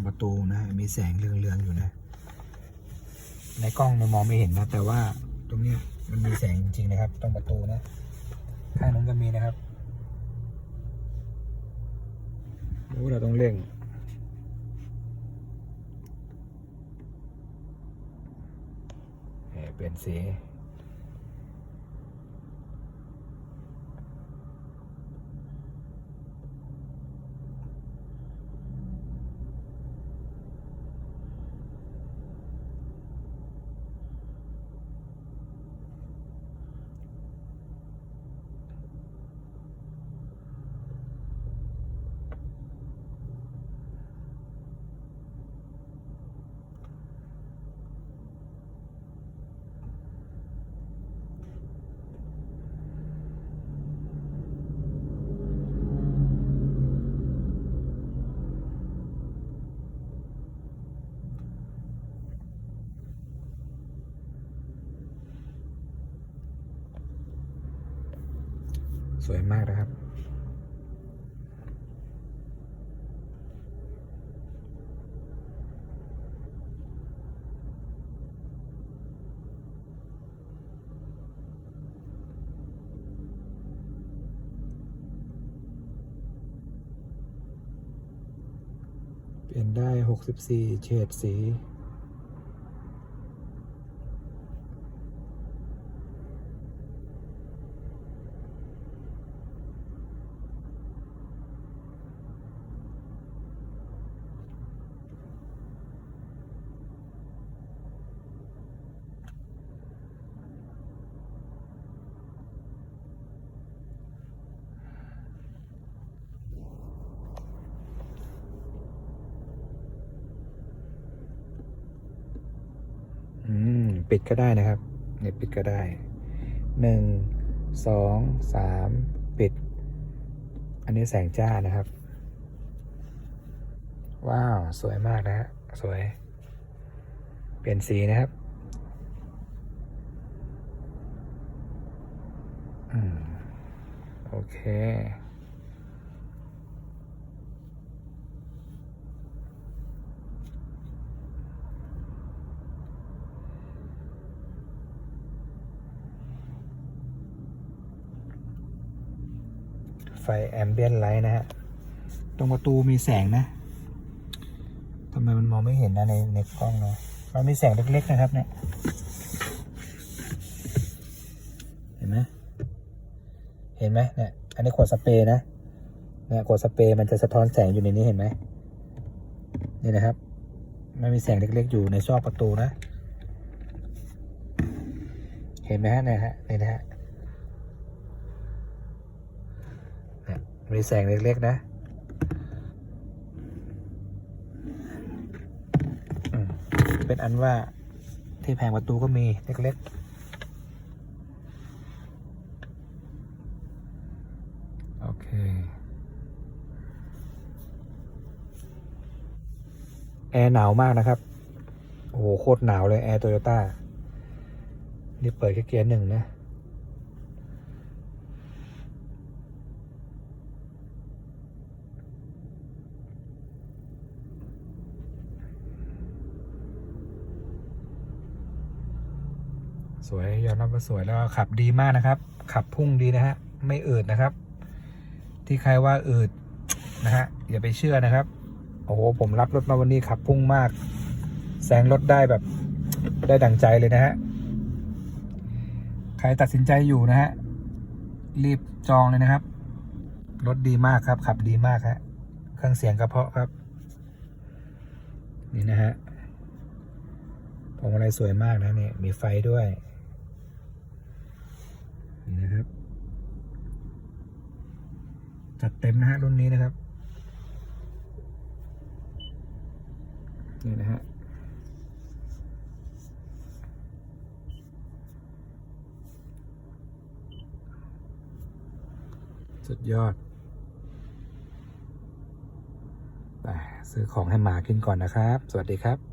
ตรงประตูนะ มีแสงเรืองๆอยู่นะ ในกล้องมันมองไม่เห็นนะ แต่ว่าตรงเนี้ยมันมีแสงจริงๆนะครับ ตรงประตูนะ ข้างนั้นก็มีนะครับโอ้เราต้องเร่งเอ่อเปลี่ยนสี ส วยมากนะครับ เปลี่ยนได้ 64 เฉดสี อืม ปิดก็ได้นะครับเนี่ยปิดก็ได้หนึ่งสองสามปิด อันนี้แสงจ้านะครับ ว้าว สวยมากนะฮะสวย เปลี่ยนสีนะครับอืมโอเค แอมเบียนไลท์นะฮะ ตรงประตูมีแสงนะทำไมมันมองไม่เห็นนะในในกล้องเนาะมันมีแสงเล็กๆนะครับเนี่ย เห็นไหมเห็นไหมเนี่ย อันนี้ขวดสเปรย์นะ เนี่ยขวดสเปรย์มันจะสะท้อนแสงอยู่ในนี้เห็นไหมนี่นะครับ มันมีแสงเล็กๆ อยู่ในซอกประตูนะ เห็นไหมฮะเนี่ยฮะนี่นะฮะ เนี่ย มีแสงเล็ก ๆ นะเป็นอันว่าที่แผงประตูก็มีเล็กๆโอเคแอร์หนาวมากนะครับ โอ้โห โคตรหนาวเลย แอร์โตโยต้า นี่เปิดแค่เกียร์หนึ่งนะ สวยยอมรับว่าสวยแล้วขับดีมากนะครับ ขับพุ่งดีนะฮะ ไม่อืดนะครับ ที่ใครว่าอืดนะฮะอย่าไปเชื่อนะครับ โอ้โหผมรับรถมาวันนี้ขับพุ่งมากแซงรถได้แบบได้ดั่งใจเลยนะฮะใครตัดสินใจอยู่นะฮะรีบจองเลยนะครับรถดีมากครับ ขับดีมากฮะเครื่องเสียงกระเพาะครับ นี่นะฮะพวงมาลัยสวยมากนะเนี่ยมีไฟด้วย นี่นะครับ จัด เต็มนะฮะรุ่นนี้นะครับ นี่นะฮะสุดยอดไปซื้อของให้หมากินก่อนนะครับ สวัสดีครับ